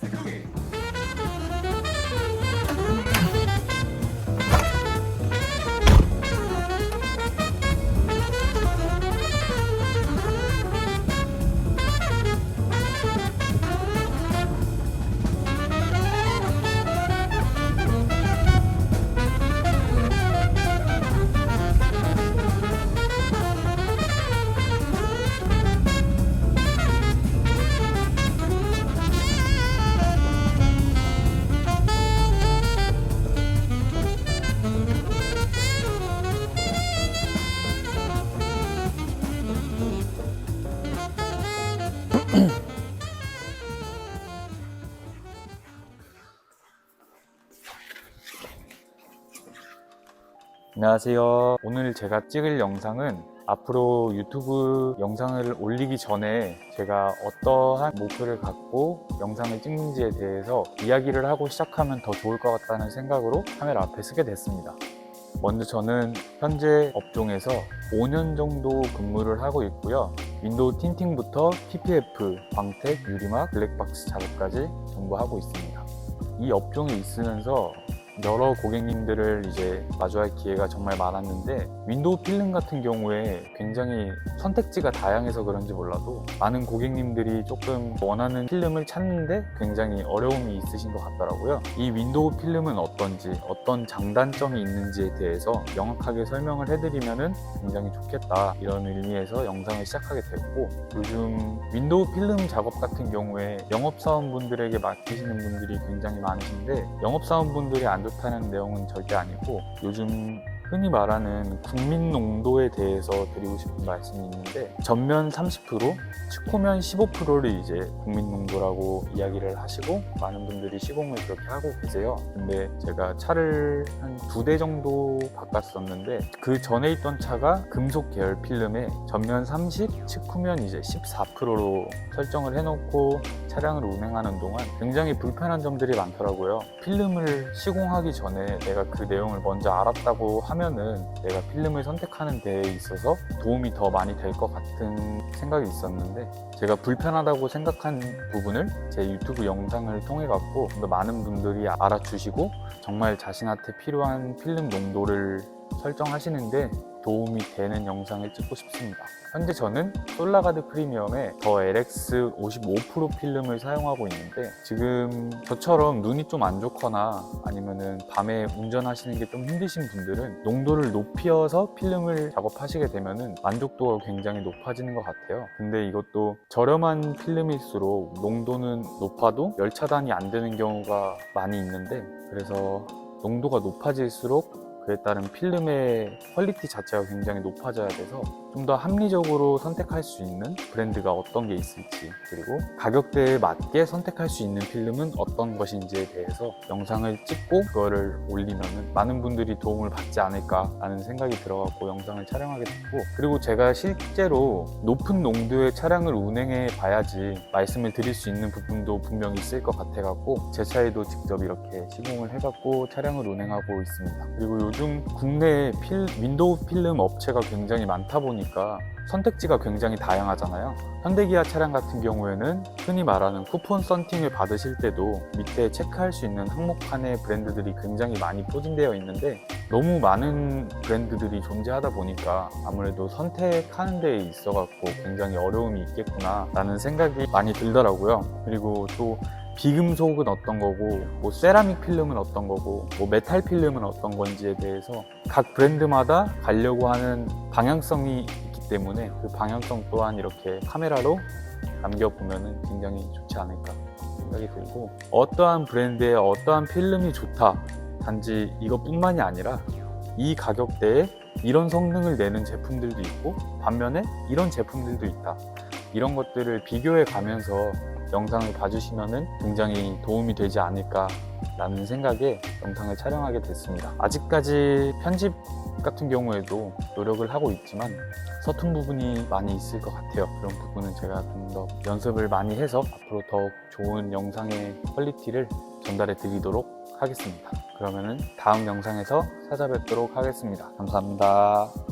생각이 안녕하세요. 오늘 제가 찍을 영상은 앞으로 유튜브 영상을 올리기 전에 제가 어떠한 목표를 갖고 영상을 찍는지에 대해서 이야기를 하고 시작하면 더 좋을 것 같다는 생각으로 카메라 앞에 서게 됐습니다. 먼저 저는 현재 업종에서 5년 정도 근무를 하고 있고요. 윈도우 틴팅부터 PPF, 광택, 유리막, 블랙박스 작업까지 전부 하고 있습니다. 이 업종에 있으면서 여러 고객님들을 이제 마주할 기회가 정말 많았는데 윈도우 필름 같은 경우에 굉장히 선택지가 다양해서 그런지 몰라도 많은 고객님들이 조금 원하는 필름을 찾는데 굉장히 어려움이 있으신 것 같더라고요. 이 윈도우 필름은 어떤지 어떤 장단점이 있는지에 대해서 명확하게 설명을 해드리면은 굉장히 좋겠다 이런 의미에서 영상을 시작하게 됐고 요즘 윈도우 필름 작업 같은 경우에 영업사원분들에게 맡기시는 분들이 굉장히 많으신데 영업사원분들이 안 좋다는 내용은 절대 아니고 요즘 흔히 말하는 국민 농도에 대해서 드리고 싶은 말씀이 있는데 전면 30% 측호면 15%를 이제 국민 농도라고 이야기를 하시고 많은 분들이 시공을 그렇게 하고 계세요. 근데 제가 차를 한 두 대 정도 바꿨었는데 그 전에 있던 차가 금속 계열 필름에 전면 30, 측후면 이제 14%로 설정을 해놓고 차량을 운행하는 동안 굉장히 불편한 점들이 많더라고요. 필름을 시공하기 전에 내가 그 내용을 먼저 알았다고 하면은 내가 필름을 선택하는 데에 있어서 도움이 더 많이 될 것 같은 생각이 있었는데 제가 불편하다고 생각한 부분을 제 유튜브 영상을 통해 갖고 좀더 많은 분들이 알아주시고 정말 자신한테 필요한 필름 농도를 설정하시는데 도움이 되는 영상을 찍고 싶습니다. 현재 저는 솔라가드 프리미엄의 더 LX 55% 필름을 사용하고 있는데 지금 저처럼 눈이 좀 안 좋거나 아니면은 밤에 운전하시는 게 좀 힘드신 분들은 농도를 높여서 필름을 작업하시게 되면은 만족도가 굉장히 높아지는 것 같아요. 근데 이것도 저렴한 필름일수록 농도는 높아도 열 차단이 안 되는 경우가 많이 있는데 그래서 농도가 높아질수록 그에 따른 필름의 퀄리티 자체가 굉장히 높아져야 돼서 좀 더 합리적으로 선택할 수 있는 브랜드가 어떤 게 있을지 그리고 가격대에 맞게 선택할 수 있는 필름은 어떤 것인지에 대해서 영상을 찍고 그거를 올리면은 많은 분들이 도움을 받지 않을까라는 생각이 들어갖고 영상을 촬영하게 됐고 그리고 제가 실제로 높은 농도의 차량을 운행해 봐야지 말씀을 드릴 수 있는 부분도 분명히 있을 것 같아갖고 제 차에도 직접 이렇게 시공을 해갖고 차량을 운행하고 있습니다. 그리고 요즘 국내에 필, 윈도우 필름 업체가 굉장히 많다 보니까 선택지가 굉장히 다양하잖아요. 현대기아 차량 같은 경우에는 흔히 말하는 쿠폰 썬팅을 받으실 때도 밑에 체크할 수 있는 항목판의 브랜드들이 굉장히 많이 포진되어 있는데 너무 많은 브랜드들이 존재하다 보니까 아무래도 선택하는 데에 있어 갖고 굉장히 어려움이 있겠구나 라는 생각이 많이 들더라고요. 그리고 또 비금속은 어떤 거고, 뭐 세라믹 필름은 어떤 거고, 뭐 메탈 필름은 어떤 건지에 대해서 각 브랜드마다 가려고 하는 방향성이 있기 때문에 그 방향성 또한 이렇게 카메라로 남겨보면 굉장히 좋지 않을까 생각이 들고 어떠한 브랜드의 어떠한 필름이 좋다 단지 이것뿐만이 아니라 이 가격대에 이런 성능을 내는 제품들도 있고 반면에 이런 제품들도 있다. 이런 것들을 비교해 가면서 영상을 봐주시면 굉장히 도움이 되지 않을까 라는 생각에 영상을 촬영하게 됐습니다. 아직까지 편집 같은 경우에도 노력을 하고 있지만 서툰 부분이 많이 있을 것 같아요. 그런 부분은 제가 좀 더 연습을 많이 해서 앞으로 더욱 좋은 영상의 퀄리티를 전달해 드리도록 하겠습니다. 그러면은 다음 영상에서 찾아뵙도록 하겠습니다. 감사합니다.